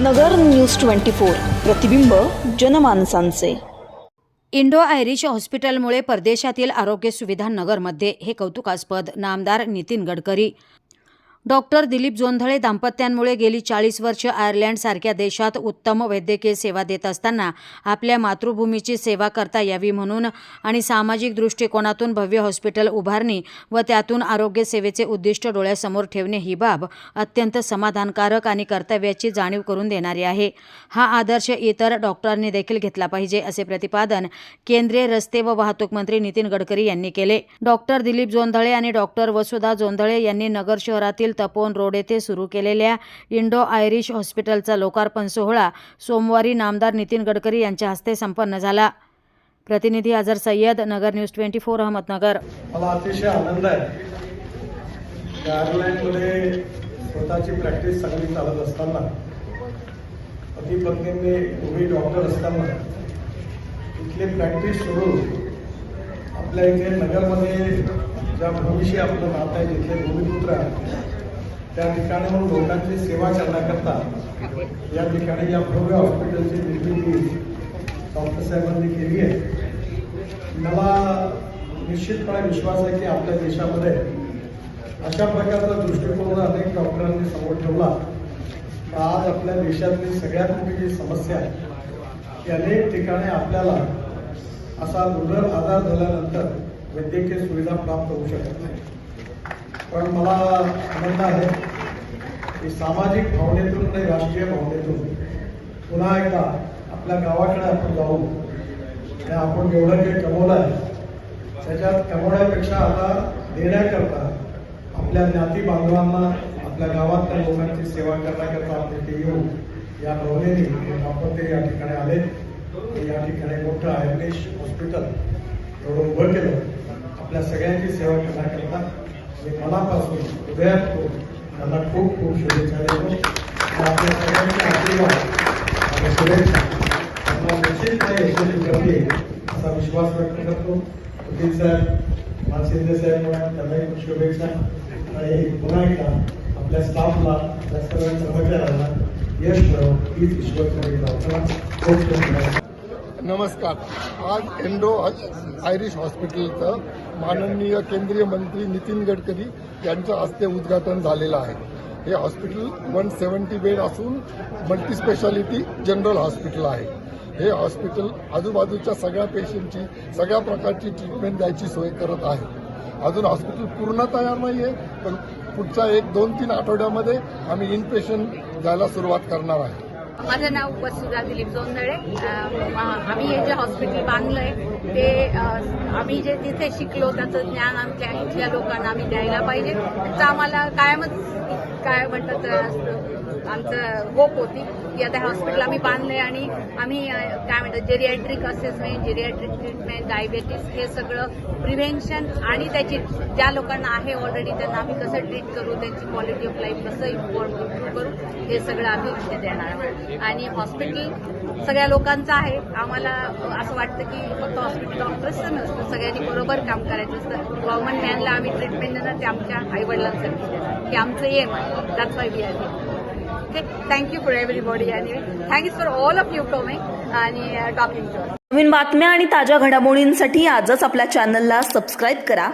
नगर news twenty four प्रतिबिंब जनमानसांचे. Indo Irish हॉस्पिटलमुळे परदेशातील आरोग्य सुविधा नगरमध्ये हे कौतुकास्पद नामदार नितीन गडकरी. डॉक्टर दिलीप जोंधळे दाम्पत्यांमुळे गेली चाळीस वर्ष आयर्लंडसारख्या देशात उत्तम वैद्यकीय सेवा देत असताना आपल्या मातृभूमीची सेवा करता यावी म्हणून आणि सामाजिक दृष्टिकोनातून भव्य हॉस्पिटल उभारणी व त्यातून आरोग्य सेवेचे उद्दिष्ट डोळ्यासमोर ठेवणे ही बाब अत्यंत समाधानकारक आणि कर्तव्याची जाणीव करून देणारी आहे. हा आदर्श इतर डॉक्टरांनी देखील घेतला पाहिजे असे प्रतिपादन केंद्रीय रस्ते व वाहतूक मंत्री नितीन गडकरी यांनी केले. डॉक्टर दिलीप जोंधळे आणि डॉक्टर वसुधा जोंधळे यांनी नगर शहरातील तपोवन रोड येथे सुरू केलेल्या इंडो आयरिश हॉस्पिटलचा लोकार्पण सोहळा सोमवारी नामदार नितीन गडकरी यांच्या हस्ते संपन्न झाला. प्रतिनिधी Azhar Sayyad Nagar news twenty four Ahmednagar. मला अतिशय आनंद आहे. की आयर्लंडमध्ये स्वतःची प्रॅक्टिस चांगली चालत असताना पती पत्नींनी दोघी डॉक्टर असताना इथले प्रॅक्टिस सोडून आपल्या इथे नगरमध्ये ज्या भूमीशी आपलं नातं आहे जिथले भूमिपुत्र आहे त्या ठिकाणाहून लोकांची सेवा करण्याकरता या ठिकाणी या भव्य हॉस्पिटलची निर्मिती डॉक्टर साहेबांनी केली आहे. मला निश्चितपणे विश्वास आहे की आपल्या देशामध्ये अशा प्रकारचा दृष्टिकोन अनेक डॉक्टरांनी समोर ठेवला. आज आपल्या देशातली सगळ्यात मोठी जी समस्या आहे की अनेक ठिकाणी आपल्याला असा दुर्धर आजार झाल्यानंतर वैद्यकीय सुविधा प्राप्त होऊ शकत नाही. पण मला आनंद आहे की सामाजिक भावनेतून आणि राष्ट्रीय भावनेतून पुन्हा एकदा आपल्या गावाकडे आपण जाऊ आणि आपण जेवढं काही कमवलं आहे त्याच्यात कमवण्यापेक्षा आता देण्याकरता आपल्या ज्ञाती बांधवांना आपल्या गावातल्या लोकांची सेवा करण्याकरता आपण ते येऊ या भावनेने आपण ते या ठिकाणी आले. ते या ठिकाणी मोठं आयर्लेश हॉस्पिटल एवढं उभं केलं. आपल्या सगळ्यांची सेवा करण्याकरता मी मनापासून हृदयातून त्यांना खूप खूप शुभेच्छा देतो. आपल्या सगळ्यांचे आशीर्वाद आणि शुभेच्छा. त्यांना निश्चितपणे यशस्वी करतील असा विश्वास व्यक्त करतो. वकील साहेब मान शिंदे साहेब म्हणा त्यांनाही खूप शुभेच्छा. आणि पुन्हा एकदा आपल्या स्टाफला आपल्या सर्व कर्मचाऱ्यांना यश मिळो हीच ईश्वर प्रार्थना. खूप खूप धन्यवाद. नमस्कार. आज एंडो आयरिश हॉस्पिटलचं माननीय केंद्रीय मंत्री नितीन गडकरी यांच्या हस्ते उद्घाटन झालेलं आहे. हे हॉस्पिटल वन सेवन्टी बेड असून मल्टीस्पेशालिटी जनरल हॉस्पिटल आहे. हे हॉस्पिटल आजूबाजूच्या सगळ्या पेशंटची सगळ्या प्रकारची ट्रीटमेंट द्यायची सोय करत आहे. अजून हॉस्पिटल पूर्ण तयार नाही आहे पण पुढच्या एक दोन तीन आठवड्यामध्ये आम्ही इन पेशंट द्यायला सुरुवात करणार आहे. माझं नाव वसुधा दिलीप जोंदळे आम्ही हे जे हॉस्पिटल बांधलंय ते आम्ही जे तिथे शिकलो त्याचं ज्ञान आमच्या इथल्या लोकांना आम्ही द्यायला पाहिजे. त्याचं आम्हाला कायमच काय म्हणतात आमचं होप होती की आता हॉस्पिटल आम्ही बांधले आणि आम्ही काय म्हणतात geriatric assessment geriatric treatment diabetes हे सगळं प्रिव्हेन्शन आणि त्याची ज्या लोकांना आहे ऑलरेडी त्यांना आम्ही कसं ट्रीट करू त्यांची क्वालिटी ऑफ लाईफ कसं इम्प्रूव्ह करू हे सगळं आम्ही इथे देणार आणि हॉस्पिटल सगळ्या लोकांचं आहे. आम्हाला असं वाटतं की फक्त हॉस्पिटल डॉक्टर्सचं नसतं. सगळ्यांनी बरोबर काम करायचं असतं. कॉमन मॅनला आम्ही ट्रीटमेंट देणार ते आमच्या आईवडिलांसाठी की आमचं एम आहे त्याच Y B R okay thank you for everybody आणि thanks for all of you coming आणि टॉकिंग टू नवीन बातम्या आणि ताज्या घडामोडींसाठी आजच आपल्या चॅनलला सबस्क्राईब करा.